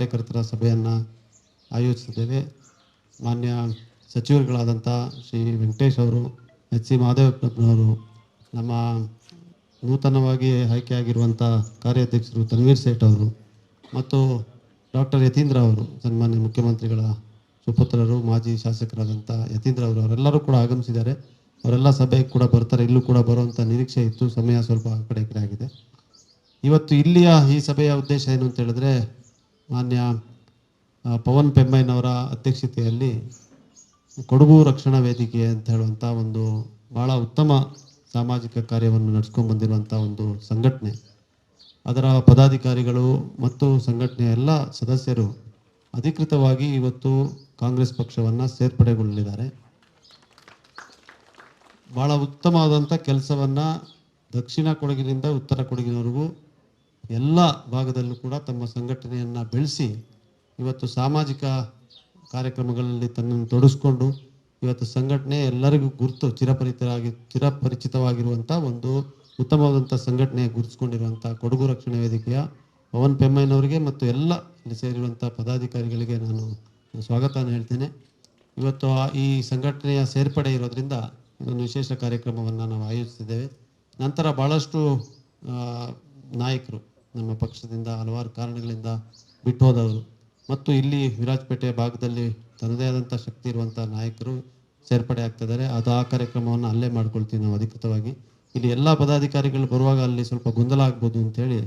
ಕಾರ್ಯಕರ್ತರ ಸಭೆಯನ್ನು ಆಯೋಜಿಸಿದ್ದೇವೆ. ಮಾನ್ಯ ಸಚಿವರುಗಳಾದಂಥ ಶ್ರೀ ವೆಂಕಟೇಶ್ ಅವರು, ಎಚ್ ಸಿ ಮಹದೇವಪ್ಪನವರು ನಮ್ಮ ನೂತನವಾಗಿ ಆಯ್ಕೆಯಾಗಿರುವಂಥ ಕಾರ್ಯಾಧ್ಯಕ್ಷರು ತನ್ವೀರ್ ಸೇಠ್ ಅವರು ಮತ್ತು ಡಾಕ್ಟರ್ ಯತೀಂದ್ರ ಅವರು, ಸನ್ಮಾನ್ಯ ಮುಖ್ಯಮಂತ್ರಿಗಳ ಸುಪುತ್ರರು, ಮಾಜಿ ಶಾಸಕರಾದಂಥ ಯತೀಂದ್ರ ಅವರು, ಅವರೆಲ್ಲರೂ ಕೂಡ ಆಗಮಿಸಿದ್ದಾರೆ. ಅವರೆಲ್ಲ ಸಭೆಗೆ ಕೂಡ ಬರ್ತಾರೆ, ಇಲ್ಲೂ ಕೂಡ ಬರುವಂಥ ನಿರೀಕ್ಷೆ ಇತ್ತು. ಸಮಯ ಸ್ವಲ್ಪ ಆ ಕಡೆ ಆಗಿದೆ. ಇವತ್ತು ಇಲ್ಲಿಯ ಈ ಸಭೆಯ ಉದ್ದೇಶ ಏನು ಅಂತ ಹೇಳಿದ್ರೆ ಮಾನ್ಯ ಪವನ್ ಪೆಮ್ಮಯ್ಯನವರ ಅಧ್ಯಕ್ಷತೆಯಲ್ಲಿ ಕೊಡಗು ರಕ್ಷಣಾ ವೇದಿಕೆ ಅಂತ ಹೇಳುವಂಥ ಒಂದು ಭಾಳ ಉತ್ತಮ ಸಾಮಾಜಿಕ ಕಾರ್ಯವನ್ನು ನಡೆಸ್ಕೊಂಡು ಬಂದಿರುವಂಥ ಒಂದು ಸಂಘಟನೆ. ಅದರ ಪದಾಧಿಕಾರಿಗಳು ಮತ್ತು ಸಂಘಟನೆಯ ಎಲ್ಲ ಸದಸ್ಯರು ಅಧಿಕೃತವಾಗಿ ಇವತ್ತು ಕಾಂಗ್ರೆಸ್ ಪಕ್ಷವನ್ನು ಸೇರ್ಪಡೆಗೊಳ್ಳಲಿದ್ದಾರೆ. ಭಾಳ ಉತ್ತಮವಾದಂಥ ಕೆಲಸವನ್ನು ದಕ್ಷಿಣ ಕೊಡಗಿನಿಂದ ಉತ್ತರ ಕೊಡಗಿನವರೆಗೂ ಎಲ್ಲ ಭಾಗದಲ್ಲೂ ಕೂಡ ತಮ್ಮ ಸಂಘಟನೆಯನ್ನು ಬೆಳೆಸಿ ಇವತ್ತು ಸಾಮಾಜಿಕ ಕಾರ್ಯಕ್ರಮಗಳಲ್ಲಿ ತನ್ನನ್ನು ತೊಡಸ್ಕೊಂಡು ಇವತ್ತು ಸಂಘಟನೆ ಎಲ್ಲರಿಗೂ ಗುರುತು, ಚಿರಪರಿತರಾಗಿ ಚಿರಪರಿಚಿತವಾಗಿರುವಂಥ ಒಂದು ಉತ್ತಮವಾದಂಥ ಸಂಘಟನೆ ಗುರುತಿಸ್ಕೊಂಡಿರುವಂಥ ಕೊಡಗು ರಕ್ಷಣಾ ವೇದಿಕೆಯ ಪವನ್ ಪೆಮ್ಮಯ್ಯನವರಿಗೆ ಮತ್ತು ಎಲ್ಲ ಇಲ್ಲಿ ಸೇರಿರುವಂಥ ಪದಾಧಿಕಾರಿಗಳಿಗೆ ನಾನು ಸ್ವಾಗತನ ಹೇಳ್ತೇನೆ. ಇವತ್ತು ಈ ಸಂಘಟನೆಯ ಸೇರ್ಪಡೆ ಇರೋದರಿಂದ ಇದೊಂದು ವಿಶೇಷ ಕಾರ್ಯಕ್ರಮವನ್ನು ನಾವು ಆಯೋಜಿಸಿದ್ದೇವೆ. ನಂತರ ಭಾಳಷ್ಟು ನಾಯಕರು ನಮ್ಮ ಪಕ್ಷದಿಂದ ಹಲವಾರು ಕಾರಣಗಳಿಂದ ಬಿಟ್ಟು ಹೋದವರು ಮತ್ತು ಇಲ್ಲಿ ವಿರಾಜಪೇಟೆ ಭಾಗದಲ್ಲಿ ತನ್ನದೇ ಆದಂಥ ಶಕ್ತಿ ಇರುವಂಥ ನಾಯಕರು ಸೇರ್ಪಡೆ ಆಗ್ತಿದ್ದಾರೆ. ಅದು ಆ ಕಾರ್ಯಕ್ರಮವನ್ನು ಅಲ್ಲೇ ಮಾಡ್ಕೊಳ್ತೀವಿ ನಾವು ಅಧಿಕೃತವಾಗಿ. ಇಲ್ಲಿ ಎಲ್ಲ ಪದಾಧಿಕಾರಿಗಳು ಬರುವಾಗ ಅಲ್ಲಿ ಸ್ವಲ್ಪ ಗೊಂದಲ ಆಗ್ಬೋದು ಅಂತೇಳಿ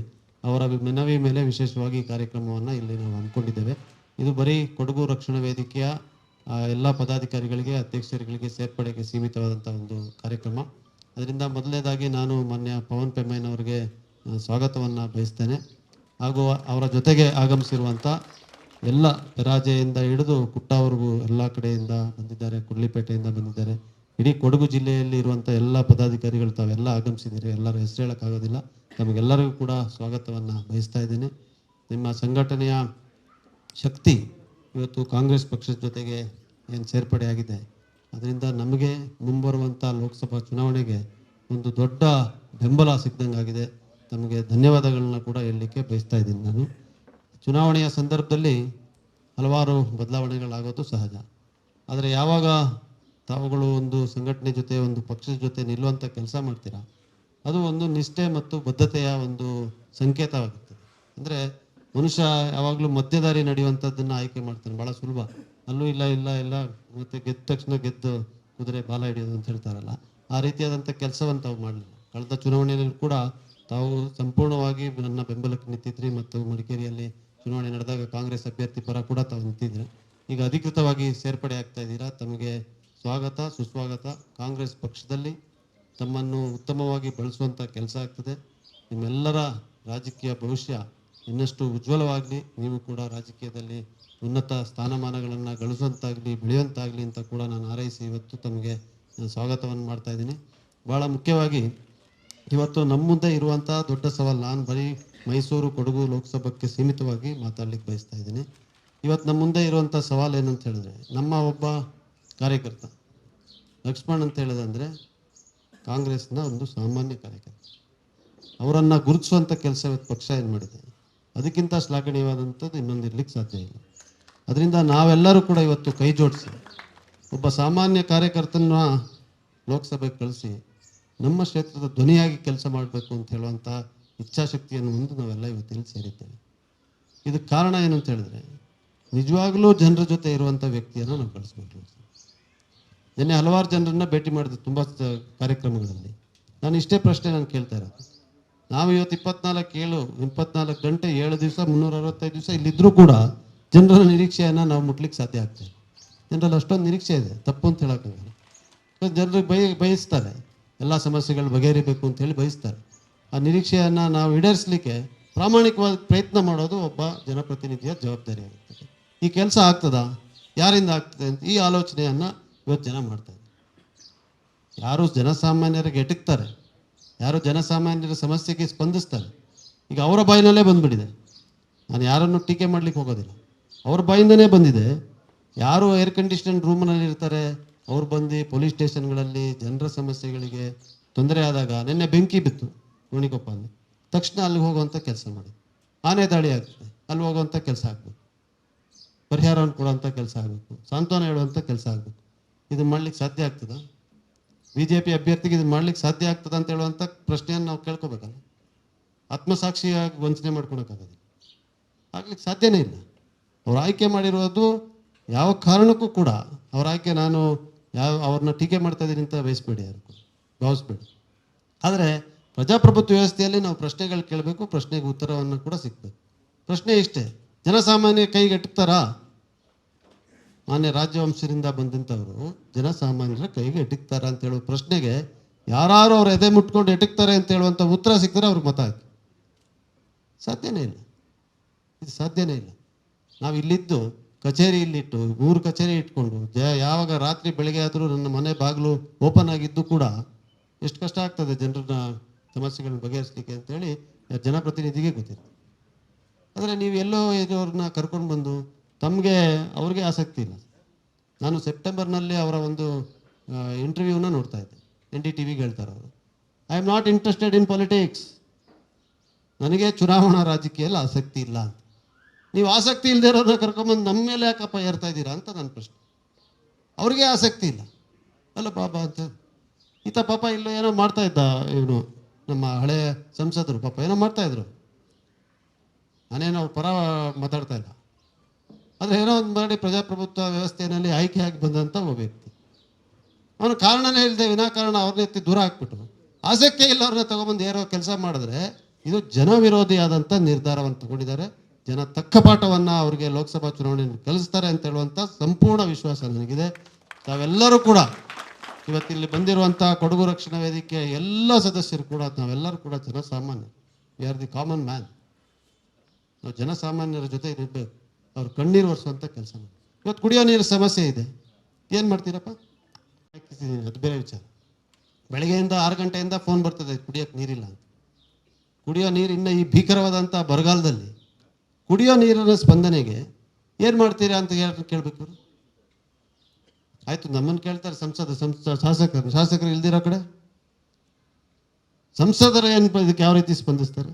ಅವರ ಮನವಿ ಮೇಲೆ ವಿಶೇಷವಾಗಿ ಕಾರ್ಯಕ್ರಮವನ್ನು ಇಲ್ಲಿ ನಾವು ಅಂದ್ಕೊಂಡಿದ್ದೇವೆ ಇದು ಬರೀ ಕೊಡಗು ರಕ್ಷಣಾ ವೇದಿಕೆಯ ಎಲ್ಲ ಪದಾಧಿಕಾರಿಗಳಿಗೆ, ಅಧ್ಯಕ್ಷರುಗಳಿಗೆ ಸೇರ್ಪಡೆಗೆ ಸೀಮಿತವಾದಂಥ ಒಂದು ಕಾರ್ಯಕ್ರಮ. ಅದರಿಂದ ಮೊದಲನೇದಾಗಿ ನಾನು ಮಾನ್ಯ ಪವನ್ ಪೆಮ್ಮಯ್ಯನವರಿಗೆ ಸ್ವಾಗತವನ್ನು ಬಯಸ್ತೇನೆ. ಹಾಗೂ ಅವರ ಜೊತೆಗೆ ಆಗಮಿಸಿರುವಂಥ ಎಲ್ಲ ಪೆರಾಜೆಯಿಂದ ಹಿಡಿದು ಕುಟ್ಟವರೆಗೂ ಎಲ್ಲ ಕಡೆಯಿಂದ ಬಂದಿದ್ದಾರೆ, ಕುರ್ಲಿಪೇಟೆಯಿಂದ ಬಂದಿದ್ದಾರೆ. ಇಡೀ ಕೊಡಗು ಜಿಲ್ಲೆಯಲ್ಲಿ ಇರುವಂಥ ಎಲ್ಲ ಪದಾಧಿಕಾರಿಗಳು ತಾವೆಲ್ಲ ಆಗಮಿಸಿದ್ದೀರಿ. ಎಲ್ಲರ ಹೆಸರು ಹೇಳೋಕ್ಕಾಗೋದಿಲ್ಲ. ತಮಗೆಲ್ಲರಿಗೂ ಕೂಡ ಸ್ವಾಗತವನ್ನು ಬಯಸ್ತಾ ಇದ್ದೀನಿ. ನಿಮ್ಮ ಸಂಘಟನೆಯ ಶಕ್ತಿ ಇವತ್ತು ಕಾಂಗ್ರೆಸ್ ಪಕ್ಷದ ಜೊತೆಗೆ ಏನು ಸೇರ್ಪಡೆಯಾಗಿದೆ ಅದರಿಂದ ನಮಗೆ ಮುಂಬರುವಂಥ ಲೋಕಸಭಾ ಚುನಾವಣೆಗೆ ಒಂದು ದೊಡ್ಡ ಬೆಂಬಲ ಸಿಕ್ದಂಗಾಗಿದೆ. ತಮಗೆ ಧನ್ಯವಾದಗಳನ್ನ ಕೂಡ ಹೇಳಲಿಕ್ಕೆ ಬಯಸ್ತಾ ಇದ್ದೀನಿ ನಾನು. ಚುನಾವಣೆಯ ಸಂದರ್ಭದಲ್ಲಿ ಹಲವಾರು ಬದಲಾವಣೆಗಳಾಗೋದು ಸಹಜ. ಆದರೆ ಯಾವಾಗ ತಾವುಗಳು ಒಂದು ಸಂಘಟನೆ ಜೊತೆ, ಒಂದು ಪಕ್ಷದ ಜೊತೆ ನಿಲ್ಲುವಂಥ ಕೆಲಸ ಮಾಡ್ತೀರಾ? ಅದು ಒಂದು ನಿಷ್ಠೆ ಮತ್ತು ಬದ್ಧತೆಯ ಒಂದು ಸಂಕೇತವಾಗುತ್ತದೆ. ಅಂದರೆ ಮನುಷ್ಯ ಯಾವಾಗಲೂ ಮಧ್ಯದಾರಿ ನಡೆಯುವಂಥದ್ದನ್ನು ಆಯ್ಕೆ ಮಾಡ್ತಾನೆ. ಭಾಳ ಸುಲಭ. ಅಲ್ಲೂ ಇಲ್ಲ ಇಲ್ಲ ಇಲ್ಲ, ಮತ್ತು ಗೆದ್ದ ತಕ್ಷಣ ಗೆದ್ದು ಕುದುರೆ ಬಾಲ ಹಿಡಿಯೋದು ಅಂತ ಹೇಳ್ತಾರಲ್ಲ. ಆ ರೀತಿಯಾದಂಥ ಕೆಲಸವನ್ನು ತಾವು ಮಾಡಲಿಲ್ಲ. ಕಳೆದ ಚುನಾವಣೆಯಲ್ಲಿ ಕೂಡ ತಾವು ಸಂಪೂರ್ಣವಾಗಿ ನನ್ನ ಬೆಂಬಲಕ್ಕೆ ನಿಂತಿದ್ರಿ ಮತ್ತು ಮಡಿಕೇರಿಯಲ್ಲಿ ಚುನಾವಣೆ ನಡೆದಾಗ ಕಾಂಗ್ರೆಸ್ ಅಭ್ಯರ್ಥಿ ಪರ ಕೂಡ ತಾವು ನಿಂತಿದ್ರಿ. ಈಗ ಅಧಿಕೃತವಾಗಿ ಸೇರ್ಪಡೆ ಆಗ್ತಾ ಇದ್ದೀರಾ? ತಮಗೆ ಸ್ವಾಗತ, ಸುಸ್ವಾಗತ. ಕಾಂಗ್ರೆಸ್ ಪಕ್ಷದಲ್ಲಿ ತಮ್ಮನ್ನು ಉತ್ತಮವಾಗಿ ಬಳಸುವಂಥ ಕೆಲಸ ಆಗ್ತದೆ. ನಿಮ್ಮೆಲ್ಲರ ರಾಜಕೀಯ ಭವಿಷ್ಯ ಇನ್ನಷ್ಟು ಉಜ್ವಲವಾಗಲಿ, ನೀವು ಕೂಡ ರಾಜಕೀಯದಲ್ಲಿ ಉನ್ನತ ಸ್ಥಾನಮಾನಗಳನ್ನು ಗಳಿಸುವಂತಾಗಲಿ, ಬೆಳೆಯುವಂತಾಗಲಿ ಅಂತ ಕೂಡ ನಾನು ಹಾರೈಸಿ ಇವತ್ತು ತಮಗೆ ನಾನು ಸ್ವಾಗತವನ್ನು ಮಾಡ್ತಾ ಇದ್ದೀನಿ. ಭಾಳ ಮುಖ್ಯವಾಗಿ ಇವತ್ತು ನಮ್ಮ ಮುಂದೆ ಇರುವಂತಹ ದೊಡ್ಡ ಸವಾಲು ನಾನು ಬರೀ ಮೈಸೂರು, ಕೊಡಗು ಲೋಕಸಭಕ್ಕೆ ಸೀಮಿತವಾಗಿ ಮಾತಾಡ್ಲಿಕ್ಕೆ ಬಯಸ್ತಾ ಇದ್ದೀನಿ. ಇವತ್ತು ನಮ್ಮ ಮುಂದೆ ಇರುವಂಥ ಸವಾಲು ಏನಂತ ಹೇಳಿದ್ರೆ, ನಮ್ಮ ಒಬ್ಬ ಕಾರ್ಯಕರ್ತ ಲಕ್ಷ್ಮಣ್ ಅಂತ ಹೇಳಿದಂದರೆ ಕಾಂಗ್ರೆಸ್ನ ಒಂದು ಸಾಮಾನ್ಯ ಕಾರ್ಯಕರ್ತ. ಅವರನ್ನು ಗುರುತಿಸುವಂಥ ಕೆಲಸ ಇವತ್ತು ಪಕ್ಷ ಏನು ಮಾಡಿದೆ? ಅದಕ್ಕಿಂತ ಶ್ಲಾಘನೀಯವಾದಂಥದ್ದು ಇನ್ನೊಂದು ಇರ್ಲಿಕ್ಕೆ ಸಾಧ್ಯ ಇಲ್ಲ. ಅದರಿಂದ ನಾವೆಲ್ಲರೂ ಕೂಡ ಇವತ್ತು ಕೈ ಜೋಡಿಸಿ, ಒಬ್ಬ ಸಾಮಾನ್ಯ ಕಾರ್ಯಕರ್ತನ ಲೋಕಸಭೆಗೆ ಕಳಿಸಿ ನಮ್ಮ ಕ್ಷೇತ್ರದ ಧ್ವನಿಯಾಗಿ ಕೆಲಸ ಮಾಡಬೇಕು ಅಂತ ಹೇಳುವಂಥ ಇಚ್ಛಾಶಕ್ತಿಯನ್ನು ಮುಂದೆ ನಾವೆಲ್ಲ ಇವತ್ತಿಲ್ಲಿ ಸೇರಿದ್ದೇವೆ. ಇದಕ್ಕೆ ಕಾರಣ ಏನು ಅಂತ ಹೇಳಿದ್ರೆ, ನಿಜವಾಗ್ಲೂ ಜನರ ಜೊತೆ ಇರುವಂಥ ವ್ಯಕ್ತಿಯನ್ನು ನಾವು ಕಳಿಸ್ಬೇಕು. ನಿನ್ನೆ ಹಲವಾರು ಜನರನ್ನ ಭೇಟಿ ಮಾಡಿದೆ ತುಂಬ ಕಾರ್ಯಕ್ರಮಗಳಲ್ಲಿ. ನಾನು ಇಷ್ಟೇ ಪ್ರಶ್ನೆ ನಾನು ಕೇಳ್ತಾ ಇರೋದು. ನಾವು ಇವತ್ತು ಇಪ್ಪತ್ನಾಲ್ಕು ಏಳು, ಇಪ್ಪತ್ನಾಲ್ಕು ಗಂಟೆ ಏಳು ದಿವಸ ಮುನ್ನೂರ ಅರವತ್ತೈದು ದಿವಸ ಇಲ್ಲಿದ್ದರೂ ಕೂಡ ಜನರ ನಿರೀಕ್ಷೆಯನ್ನು ನಾವು ಮುಟ್ಲಿಕ್ಕೆ ಸಾಧ್ಯ ಆಗ್ತೇವೆ ಜನರಲ್ಲಿ ಅಷ್ಟೊಂದು ನಿರೀಕ್ಷೆ ಇದೆ. ತಪ್ಪು ಅಂತ ಹೇಳೋಕ್ಕಾಗಲ್ಲ. ಜನರಿಗೆ ಬಯ ಬಯಸ್ತಾರೆ. ಎಲ್ಲ ಸಮಸ್ಯೆಗಳು ಬಗೆಹರಿಬೇಕು ಅಂತ ಹೇಳಿ ಬಯಸ್ತಾರೆ. ಆ ನಿರೀಕ್ಷೆಯನ್ನು ನಾವು ಈಡೇರಿಸಲಿಕ್ಕೆ ಪ್ರಾಮಾಣಿಕವಾಗಿ ಪ್ರಯತ್ನ ಮಾಡೋದು ಒಬ್ಬ ಜನಪ್ರತಿನಿಧಿಯ ಜವಾಬ್ದಾರಿ ಆಗುತ್ತದೆ ಈ ಕೆಲಸ ಆಗ್ತದಾ? ಯಾರಿಂದ ಆಗ್ತದೆ ಅಂತ ಈ ಆಲೋಚನೆಯನ್ನು ಇವತ್ತು ಜನ ಮಾಡ್ತಾರೆ ಯಾರು ಜನಸಾಮಾನ್ಯರಿಗೆ ಎಟಕ್ತಾರೆ? ಯಾರು ಜನಸಾಮಾನ್ಯರ ಸಮಸ್ಯೆಗೆ ಸ್ಪಂದಿಸ್ತಾರೆ? ಈಗ ಅವರ ಬಾಯಿನಲ್ಲೇ ಬಂದುಬಿಟ್ಟಿದೆ. ನಾನು ಯಾರನ್ನು ಟೀಕೆ ಮಾಡ್ಲಿಕ್ಕೆ ಹೋಗೋದಿಲ್ಲ. ಅವ್ರ ಬಾಯಿಂದನೇ ಬಂದಿದೆ. ಯಾರು ಏರ್ ಕಂಡೀಷನ್ ರೂಮ್ನಲ್ಲಿ ಇರ್ತಾರೆ ಅವ್ರು ಬಂದು ಪೊಲೀಸ್ ಸ್ಟೇಷನ್ಗಳಲ್ಲಿ ಜನರ ಸಮಸ್ಯೆಗಳಿಗೆ ತೊಂದರೆ ಆದಾಗ ನಿನ್ನೆ ಬೆಂಕಿ ಬಿತ್ತು ಗೋಣಿಕೊಪ್ಪ ಅಲ್ಲಿ ತಕ್ಷಣ ಅಲ್ಲಿಗೆ ಹೋಗುವಂಥ ಕೆಲಸ ಮಾಡಿ. ಆನೆ ದಾಳಿ ಆಗ್ತದೆ. ಅಲ್ಲಿ ಹೋಗುವಂಥ ಕೆಲಸ ಆಗಬೇಕು. ಪರಿಹಾರವನ್ನು ಕೊಡುವಂಥ ಕೆಲಸ ಆಗಬೇಕು. ಸಾಂತ್ವನ ಹೇಳುವಂಥ ಕೆಲಸ ಆಗಬೇಕು. ಇದು ಮಾಡ್ಲಿಕ್ಕೆ ಸಾಧ್ಯ ಆಗ್ತದಾ? ಬಿ ಜೆ ಪಿ ಅಭ್ಯರ್ಥಿಗೆ ಇದು ಮಾಡ್ಲಿಕ್ಕೆ ಸಾಧ್ಯ ಆಗ್ತದ ಅಂತ ಹೇಳುವಂಥ ಪ್ರಶ್ನೆಯನ್ನು ನಾವು ಕೇಳ್ಕೊಬೇಕಲ್ಲ. ಆತ್ಮಸಾಕ್ಷಿಯಾಗಿ ವಂಚನೆ ಮಾಡ್ಕೊಳಕ್ಕಾಗೋದಿಲ್ಲ. ಆಗ್ಲಿಕ್ಕೆ ಸಾಧ್ಯನೇ ಇಲ್ಲ. ಅವ್ರು ಆಯ್ಕೆ ಮಾಡಿರೋದು ಯಾವ ಕಾರಣಕ್ಕೂ ಕೂಡ. ಅವರ ಆಯ್ಕೆ ನಾನು ಯಾವ ಅವ್ರನ್ನ ಟೀಕೆ ಮಾಡ್ತಾ ಇದ್ದೀನಿ ಅಂತ ಬಯಸ್ಬೇಡಿ ಯಾರು ಭಾವಿಸ್ಬೇಡಿ. ಆದರೆ ಪ್ರಜಾಪ್ರಭುತ್ವ ವ್ಯವಸ್ಥೆಯಲ್ಲಿ ನಾವು ಪ್ರಶ್ನೆಗಳು ಕೇಳಬೇಕು, ಪ್ರಶ್ನೆಗೆ ಉತ್ತರವನ್ನು ಕೂಡ ಸಿಗಬೇಕು. ಪ್ರಶ್ನೆ ಇಷ್ಟೇ, ಜನಸಾಮಾನ್ಯ ಕೈಗೆಟುಕ್ತಾರಾ? ಮಾನ್ಯ ರಾಜ್ಯವಂಶದಿಂದ ಬಂದಂಥವರು ಜನಸಾಮಾನ್ಯರ ಕೈಗೆ ಎಟಕ್ತಾರ ಅಂತ ಹೇಳೋ ಪ್ರಶ್ನೆಗೆ ಯಾರು ಅವ್ರು ಎದೆ ಮುಟ್ಕೊಂಡು ಎಟಕ್ತಾರೆ ಅಂತ ಹೇಳುವಂಥ ಉತ್ತರ ಸಿಕ್ಕಿದ್ರೆ ಅವ್ರಿಗೆ ಮತ ಹಾಕಿ. ಸಾಧ್ಯನೇ ಇಲ್ಲ. ಇದು ಸಾಧ್ಯನೇ ಇಲ್ಲ. ನಾವು ಇಲ್ಲಿದ್ದು ಕಚೇರಿ ಇಲ್ಲಿಟ್ಟು ಮೂರು ಕಚೇರಿ ಇಟ್ಕೊಂಡು, ಜ, ಯಾವಾಗ ರಾತ್ರಿ ಬೆಳಗ್ಗೆ ಆದರೂ ನನ್ನ ಮನೆ ಬಾಗಿಲು ಓಪನ್ ಆಗಿದ್ದು ಕೂಡ ಎಷ್ಟು ಕಷ್ಟ ಆಗ್ತದೆ ಜನರನ್ನ ಸಮಸ್ಯೆಗಳನ್ನ ಬಗೆಹರಿಸಲಿಕ್ಕೆ ಅಂತೇಳಿ ಜನಪ್ರತಿನಿಧಿಗೆ ಗೊತ್ತಿರುತ್ತೆ. ಆದರೆ ನೀವು ಎಲ್ಲೋ ಇರೋರನ್ನ ಕರ್ಕೊಂಡು ಬಂದು ತಮಗೆ ಅವ್ರಿಗೆ ಆಸಕ್ತಿ ಇಲ್ಲ. ನಾನು ಸೆಪ್ಟೆಂಬರ್ನಲ್ಲಿ ಅವರ ಒಂದು ಇಂಟರ್ವ್ಯೂನ ನೋಡ್ತಾ ಇದ್ದೆ. ಎನ್ ಡಿ ಟಿ ವಿಗೆ ಹೇಳ್ತಾರೆ ಅವರು I am not interested in politics ನನಗೆ ಚುನಾವಣಾ ರಾಜಕೀಯಲ್ಲಿ ಆಸಕ್ತಿ ಇಲ್ಲ ಅಂತ. ನೀವು ಆಸಕ್ತಿ ಇಲ್ಲದೆ ಇರೋದನ್ನ ಕರ್ಕೊಂಬಂದು ನಮ್ಮ ಮೇಲೆ ಯಾಕಪ್ಪ ಏರ್ತಾ ಇದ್ದೀರಾ ಅಂತ ನನ್ನ ಪ್ರಶ್ನೆ. ಅವ್ರಿಗೆ ಆಸಕ್ತಿ ಇಲ್ಲ. ಅಲ್ಲ ಪಾಪ ಅಂತ ಈತ ಪಾಪ ಇಲ್ಲ ಏನೋ ಮಾಡ್ತಾ ಇದ್ದ ಇವನು. ನಮ್ಮ ಹಳೆಯ ಸಂಸದರು ಪಾಪ ಏನೋ ಮಾಡ್ತಾ ಇದ್ರು. ನಾನೇನೋ ಪರ ಮಾತಾಡ್ತಾ ಇಲ್ಲ. ಆದರೆ ಏನೋ ಒಂದು ಮಾಡಿ ಪ್ರಜಾಪ್ರಭುತ್ವ ವ್ಯವಸ್ಥೆಯಲ್ಲಿ ಆಯ್ಕೆ ಆಗಿ ಬಂದಂಥ ಒಬ್ಬ ವ್ಯಕ್ತಿ. ಅವನು ಕಾರಣನೇ ಇಲ್ಲದೆ ವಿನಾಕಾರಣ ಅವ್ರನ್ನ ಎತ್ತಿ ದೂರ ಹಾಕ್ಬಿಟ್ಟು ಆಸಕ್ತಿ ಇಲ್ಲ ಅವ್ರನ್ನ ತಗೊಬಂದು ಏರೋ ಕೆಲಸ ಮಾಡಿದ್ರೆ ಇದು ಜನವಿರೋಧಿಯಾದಂಥ ನಿರ್ಧಾರವನ್ನು ತಗೊಂಡಿದ್ದಾರೆ. ಜನ ತಕ್ಕ ಪಾಠವನ್ನು ಅವರಿಗೆ ಲೋಕಸಭಾ ಚುನಾವಣೆಯನ್ನು ಕಲಿಸ್ತಾರೆ ಅಂತ ಹೇಳುವಂಥ ಸಂಪೂರ್ಣ ವಿಶ್ವಾಸ ನನಗಿದೆ. ತಾವೆಲ್ಲರೂ ಕೂಡ ಇವತ್ತಿಲ್ಲಿ ಬಂದಿರುವಂಥ ಕೊಡಗು ರಕ್ಷಣಾ ವೇದಿಕೆ ಎಲ್ಲ ಸದಸ್ಯರು ಕೂಡ ನಾವೆಲ್ಲರೂ ಕೂಡ ಜನಸಾಮಾನ್ಯ we are the common man ನಾವು ಜನಸಾಮಾನ್ಯರ ಜೊತೆ ಇರಬೇಕು. ಅವ್ರು ಕಣ್ಣೀರು ಒರೆಸುವಂಥ ಕೆಲಸ ಇವತ್ತು ಕುಡಿಯೋ ನೀರು ಸಮಸ್ಯೆ ಇದೆ. ಏನು ಮಾಡ್ತೀರಪ್ಪ? ಅದು ಬೇರೆ ವಿಚಾರ. ಬೆಳಗ್ಗೆಯಿಂದ ಆರು ಗಂಟೆಯಿಂದ ಫೋನ್ ಬರ್ತದೆ ಕುಡಿಯೋಕ್ಕೆ ನೀರಿಲ್ಲ ಕುಡಿಯೋ ನೀರು ಇನ್ನೂ ಈ ಭೀಕರವಾದಂಥ ಬರಗಾಲದಲ್ಲಿ ಕುಡಿಯೋ ನೀರಿನ ಸ್ಪಂದನೆಗೆ ಏನು ಮಾಡ್ತೀರಾ ಅಂತ ಯಾರು ಕೇಳಬೇಕು ಇವರು ಆಯ್ತು ನಮ್ಮನ್ನು ಕೇಳ್ತಾರೆ ಸಂಸದ ಸಂಸ ಶಾಸಕರು ಶಾಸಕರು ಇಲ್ದಿರೋ ಕಡೆ? ಸಂಸದರು ಏನು ಇದಕ್ಕೆ ಯಾವ ರೀತಿ ಸ್ಪಂದಿಸ್ತಾರೆ?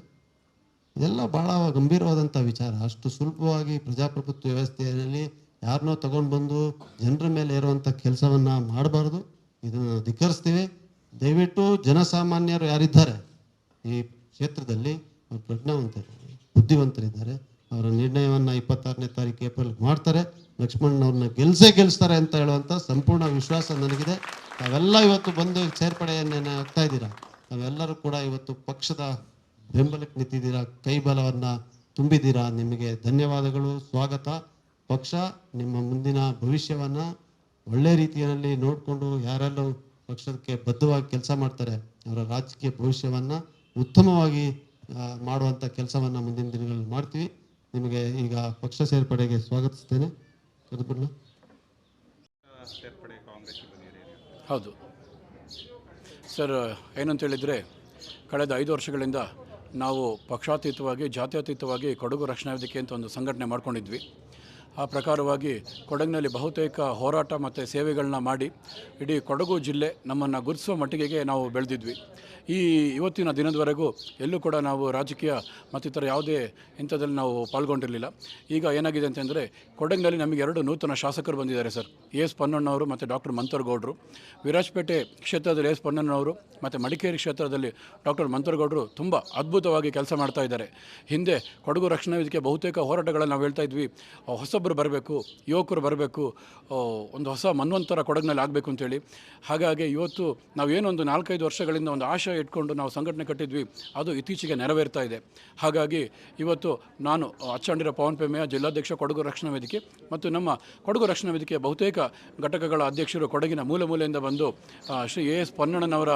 ಇದೆಲ್ಲ ಭಾಳ ಗಂಭೀರವಾದಂಥ ವಿಚಾರ. ಅಷ್ಟು ಸುಲಭವಾಗಿ ಪ್ರಜಾಪ್ರಭುತ್ವ ವ್ಯವಸ್ಥೆಯಲ್ಲಿ ಯಾರನ್ನೋ ತಗೊಂಡು ಬಂದು ಜನರ ಮೇಲೆ ಇರುವಂಥ ಕೆಲಸವನ್ನು ಮಾಡಬಾರ್ದು. ಇದನ್ನು ಧಿಕ್ಕರಿಸ್ತೀವಿ. ದಯವಿಟ್ಟು ಜನಸಾಮಾನ್ಯರು ಯಾರಿದ್ದಾರೆ? ಈ ಕ್ಷೇತ್ರದಲ್ಲಿ ಅವ್ರು ಪ್ರಜ್ಞಾವಂತರಿದ್ದಾರೆ, ಬುದ್ಧಿವಂತರಿದ್ದಾರೆ. ಅವರ ನಿರ್ಣಯವನ್ನು ಇಪ್ಪತ್ತಾರನೇ ತಾರೀಕು ಏಪ್ರಿಲ್ ಮಾಡ್ತಾರೆ. ಲಕ್ಷ್ಮಣ್ಣವ್ರನ್ನ ಗೆಲ್ಸೇ ಗೆಲ್ಲಿಸ್ತಾರೆ ಅಂತ ಹೇಳುವಂಥ ಸಂಪೂರ್ಣ ವಿಶ್ವಾಸ ನನಗಿದೆ. ತಾವೆಲ್ಲ ಇವತ್ತು ಬಂದು ಸೇರ್ಪಡೆಯನ್ನೇನು ಆಗ್ತಾ ಇದ್ದೀರಾ? ತಾವೆಲ್ಲರೂ ಕೂಡ ಇವತ್ತು ಪಕ್ಷದ ಬೆಂಬಲಕ್ಕೆ ನಿಂತಿದ್ದೀರಾ? ಕೈ ಬಲವನ್ನು ತುಂಬಿದ್ದೀರಾ? ನಿಮಗೆ ಧನ್ಯವಾದಗಳು. ಸ್ವಾಗತ. ಪಕ್ಷ ನಿಮ್ಮ ಮುಂದಿನ ಭವಿಷ್ಯವನ್ನು ಒಳ್ಳೆ ರೀತಿಯಲ್ಲಿ ನೋಡಿಕೊಂಡು ಯಾರೆಲ್ಲೂ ಪಕ್ಷಕ್ಕೆ ಬದ್ಧವಾಗಿ ಕೆಲಸ ಮಾಡ್ತಾರೆ, ಅವರ ರಾಜಕೀಯ ಭವಿಷ್ಯವನ್ನು ಉತ್ತಮವಾಗಿ ಮಾಡುವಂಥ ಕೆಲಸವನ್ನು ಮುಂದಿನ ದಿನಗಳಲ್ಲಿ ಮಾಡ್ತೀವಿ. ನಿಮಗೆ ಈಗ ಪಕ್ಷ ಸೇರ್ಪಡೆಗೆ ಸ್ವಾಗತಿಸ್ತೇನೆ. ಹೌದು. ಸರ್, ಏನಂತ ಹೇಳಿದರೆ, ಕಳೆದ ಐದು ವರ್ಷಗಳಿಂದ ನಾವು ಪಕ್ಷಾತೀತವಾಗಿ, ಜಾತ್ಯತೀತವಾಗಿ ಕೊಡಗು ರಕ್ಷಣಾ ವೇದಿಕೆ ಅಂತ ಒಂದು ಸಂಘಟನೆ ಮಾಡ್ಕೊಂಡಿದ್ವಿ. ಆ ಪ್ರಕಾರವಾಗಿ ಕೊಡಗಿನಲ್ಲಿ ಬಹುತೇಕ ಹೋರಾಟ ಮತ್ತು ಸೇವೆಗಳನ್ನ ಮಾಡಿ ಇಡೀ ಕೊಡಗು ಜಿಲ್ಲೆ ನಮ್ಮನ್ನು ಗುರುತಿಸುವ ಮಟ್ಟಿಗೆ ನಾವು ಬೆಳೆದಿದ್ವಿ. ಈ ಇವತ್ತಿನ ದಿನದವರೆಗೂ ಎಲ್ಲೂ ಕೂಡ ನಾವು ರಾಜಕೀಯ ಮತ್ತಿತರ ಯಾವುದೇ ಇಂಥದ್ರಲ್ಲಿ ನಾವು ಪಾಲ್ಗೊಂಡಿರಲಿಲ್ಲ. ಈಗ ಏನಾಗಿದೆ ಅಂತಂದರೆ ಕೊಡಗಿನಲ್ಲಿ ನಮಗೆ ಎರಡು ನೂತನ ಶಾಸಕರು ಬಂದಿದ್ದಾರೆ ಸರ್. ಎ ಎಸ್ ಪೊನ್ನಣ್ಣವರು ಮತ್ತು ಡಾಕ್ಟರ್ ಮಂತರ್ಗೌಡರು. ವಿರಾಜಪೇಟೆ ಕ್ಷೇತ್ರದಲ್ಲಿ ಎ ಎಸ್ ಪೊನ್ನಣ್ಣವರು ಮತ್ತು ಮಡಿಕೇರಿ ಕ್ಷೇತ್ರದಲ್ಲಿ ಡಾಕ್ಟರ್ ಮಂತರ್ಗೌಡರು ತುಂಬ ಅದ್ಭುತವಾಗಿ ಕೆಲಸ ಮಾಡ್ತಾ ಇದ್ದಾರೆ. ಹಿಂದೆ ಕೊಡಗು ರಕ್ಷಣಾ ವೇದಿಕೆ ಬಹುತೇಕ ಹೋರಾಟಗಳನ್ನು ನಾವು ಹೇಳ್ತಾ ಇದ್ವಿ. ಆ, ಹೊಸೊಬ್ಬರು ಬರಬೇಕು, ಯುವಕರು ಬರಬೇಕು ಒಂದು ಹೊಸ ಮನ್ವಂತರ ಕೊಡಗಿನಲ್ಲಿ ಆಗಬೇಕು ಅಂತೇಳಿ. ಹಾಗಾಗಿ ಇವತ್ತು ನಾವೇನೊಂದು ನಾಲ್ಕೈದು ವರ್ಷಗಳಿಂದ ಒಂದು ಆಶಯ ಇಟ್ಕೊಂಡು ನಾವು ಸಂಘಟನೆ ಕಟ್ಟಿದ್ವಿ, ಅದು ಇತ್ತೀಚೆಗೆ ನೆರವೇರ್ತಾ ಇದೆ. ಹಾಗಾಗಿ ಇವತ್ತು ನಾನು ಅಚ್ಚಂಡಿರ ಪವನ್ ಪೆಮೆಯ ಜಿಲ್ಲಾಧ್ಯಕ್ಷ ಕೊಡಗು ರಕ್ಷಣಾ ವೇದಿಕೆ ಮತ್ತು ನಮ್ಮ ಕೊಡಗು ರಕ್ಷಣಾ ವೇದಿಕೆಯ ಬಹುತೇಕ ಘಟಕಗಳ ಅಧ್ಯಕ್ಷರು ಕೊಡಗಿನ ಮೂಲ ಮೂಲೆಯಿಂದ ಬಂದು ಶ್ರೀ ಎ ಎಸ್ ಪೊನ್ನಣ್ಣನವರ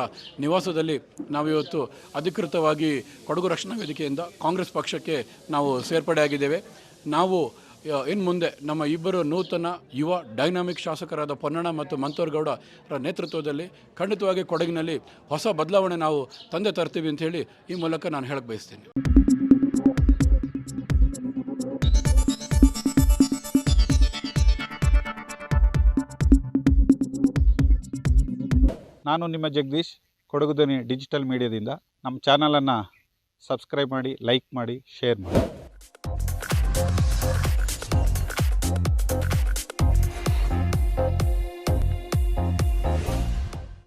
ನಿವಾಸದಲ್ಲಿ ನಾವಿವತ್ತು ಅಧಿಕೃತವಾಗಿ ಕೊಡಗು ರಕ್ಷಣಾ ವೇದಿಕೆಯಿಂದ ಕಾಂಗ್ರೆಸ್ ಪಕ್ಷಕ್ಕೆ ನಾವು ಸೇರ್ಪಡೆಯಾಗಿದ್ದೇವೆ. ನಾವು ಇನ್ನು ಮುಂದೆ ನಮ್ಮ ಇಬ್ಬರು ನೂತನ ಯುವ ಡೈನಾಮಿಕ್ ಶಾಸಕರಾದ ಪೊನ್ನಣ್ಣ ಮತ್ತು ಮಂತೋರ್ಗೌಡರ ನೇತೃತ್ವದಲ್ಲಿ ಖಂಡಿತವಾಗಿ ಕೊಡಗಿನಲ್ಲಿ ಹೊಸ ಬದಲಾವಣೆ ನಾವು ತಂದೆ ತರ್ತೀವಿ ಅಂತ ಹೇಳಿ ಈ ಮೂಲಕ ನಾನು ಹೇಳಕ್ಕೆ ಬಯಸ್ತೀನಿ. ನಾನು ನಿಮ್ಮ ಜಗದೀಶ್ ಕೊಡಗುದನಿ ಡಿಜಿಟಲ್ ಮೀಡಿಯಾದಿಂದ. ನಮ್ಮ ಚಾನಲನ್ನು ಸಬ್ಸ್ಕ್ರೈಬ್ ಮಾಡಿ, ಲೈಕ್ ಮಾಡಿ, ಶೇರ್ ಮಾಡಿ.